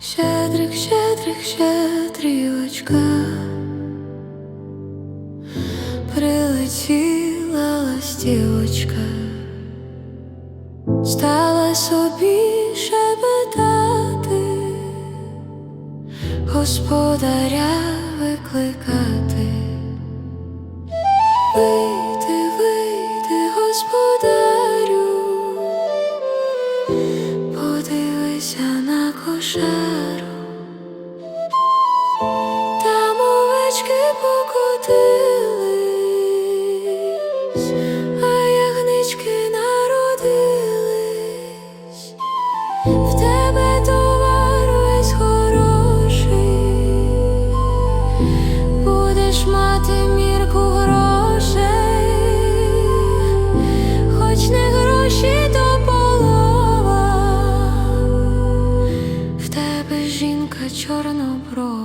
щедрих щедрих, щедрівочка, прилетіла ластівочка, стала собі шепетати, господаря викликати. Ви шару, там овечки покотились, а ягнички народились, в тебе товар весь будеш мати. чорнобро.